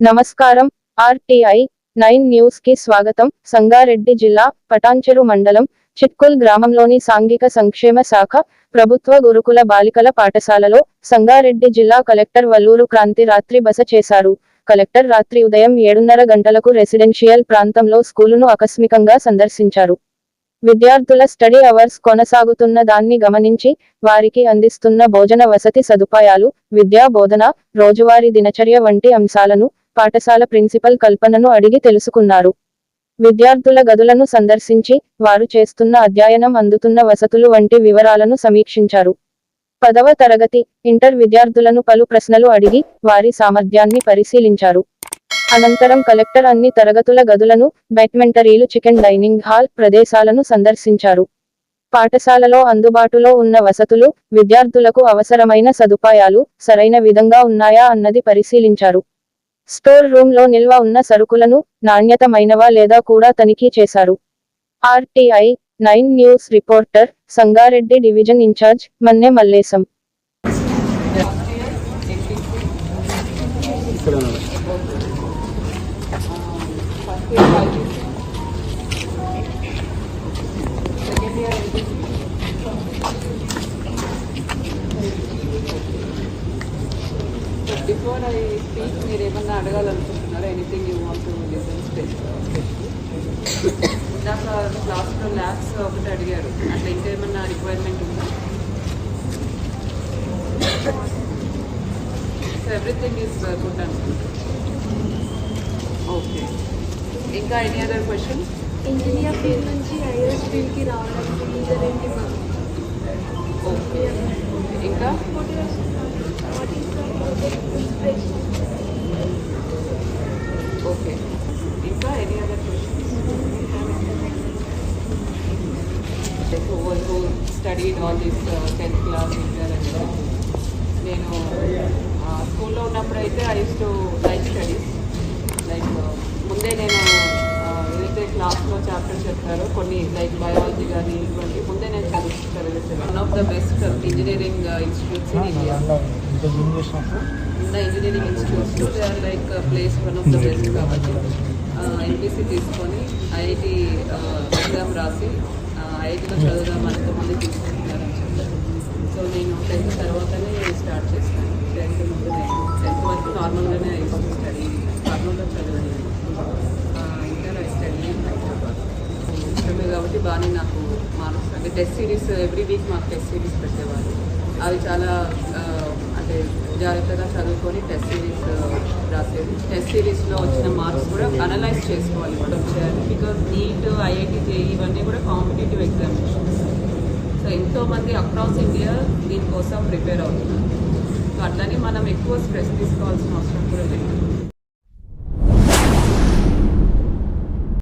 నమస్కారం. RTI nine న్యూస్కి స్వాగతం. సంగారెడ్డి జిల్లా పటాంచెరు మండలం చిట్కుల్ గ్రామంలోని సాంఘిక సంక్షేమ శాఖ ప్రభుత్వ గురుకుల బాలికల పాఠశాలలో సంగారెడ్డి జిల్లా కలెక్టర్ వల్లూరు క్రాంతి రాత్రి బస చేశారు. కలెక్టర్ రాత్రి ఉదయం ఏడున్నర గంటలకు రెసిడెన్షియల్ ప్రాంతంలో స్కూలును ఆకస్మికంగా సందర్శించారు. విద్యార్థుల స్టడీ అవర్స్ కొనసాగుతున్న దాన్ని గమనించి వారికి అందిస్తున్న భోజన వసతి సదుపాయాలు విద్యా బోధన రోజువారీ దినచర్య వంటి అంశాలను పాఠశాల ప్రిన్సిపల్ కల్పనను అడిగి తెలుసుకున్నారు. విద్యార్థుల గదులను సందర్శించి వారు చేస్తున్న అధ్యయనం అందుతున్న వసతులు వంటి వివరాలను సమీక్షించారు. పదవ తరగతి ఇంటర్ విద్యార్థులను పలు ప్రశ్నలు అడిగి వారి సామర్థ్యాన్ని పరిశీలించారు. అనంతరం కలెక్టర్ అన్ని తరగతుల గదులను బ్యాట్మెంటరీలు చికెన్ డైనింగ్ హాల్ ప్రదేశాలను సందర్శించారు. పాఠశాలలో అందుబాటులో ఉన్న వసతులు విద్యార్థులకు అవసరమైన సదుపాయాలు సరైన విధంగా ఉన్నాయా అన్నది పరిశీలించారు. స్టోర్ రూమ్లో నిల్వ ఉన్న సరుకులను నాణ్యతమైనవా లేదా కూడా తనిఖీ చేశారు. RTI nine news reporter Sangareddy division in charge Manne Mallesham. Before I speak మీరు ఏమన్నా అడగాలనుకుంటున్నారా anything you want to listen ఇందాక క్లాస్లో ల్యాబ్స్ ఒకటి అడిగారు. అట్లా ఇంకేమన్నా రిక్వైర్మెంట్ ఉందా? సో ఎవ్రీథింగ్ ఈజ్ గుడ్ అనుకుంటా ఓకే ఇంకా any other question engineer field నుంచి ఐఎస్ ఫీల్డ్కి రావడానికి రీజన్ ఏంటి ఓకే ఇంకా what is the inspiration okay ఇంకా any other question all this uh, 10th class inter and everything. నేను స్కూల్లో ఉన్నప్పుడు అయితే I to like studies like ముందే నేను uh, ఏదైతే క్లాస్లో చాప్టర్స్ చెప్తారో కొన్ని లైక్ బయాలజీ కానీ ఇటువంటి ముందే నేను చదువు one of the best engineering institutes in India ఉన్న engineering institutes they are like place one of the best కాబట్టి ఎన్పిసి తీసుకొని ఐఐటి ఎగ్జామ్ రాసి ఐఐటిలో చదువుదాం ఎంతమంది తీసుకుంటున్నారని చెప్పారు. సో నేను టెన్త్ తర్వాతనే స్టార్ట్ చేశాను. టెన్త్ ముందు నేను టెన్త్ వరకు నార్మల్గానే స్టడీ. నార్మల్గా చదివాను ఇంటర్ ఐ స్టడీ హైదరాబాద్. కాబట్టి బాగానే నాకు మార్క్స్ అంటే టెస్ట్ సిరీస్ ఎవ్రీ వీక్ మాకు టెస్ట్ సిరీస్ పెట్టేవారు అవి చాలా అంటే జాగ్రత్తగా చదువుకొని టెస్ట్ సిరీస్ టెస్ట్ సిరీస్లో వచ్చిన మార్క్స్ కూడా అనలైజ్ చేసుకోవాలి ఇప్పుడు వచ్చేయాలి బికాజ్ నీట్ ఐఐటి జేఈ ఇవన్నీ కూడా కాంపిటేటివ్ ఎగ్జామినేషన్స్ సో ఎంతోమంది అక్రాస్ ఇండియా దీనికోసం ప్రిపేర్ అవుతున్నారు. సో అట్లనే మనం ఎక్కువ స్ట్రెస్ తీసుకోవాల్సిన అవసరం కూడా లేదు.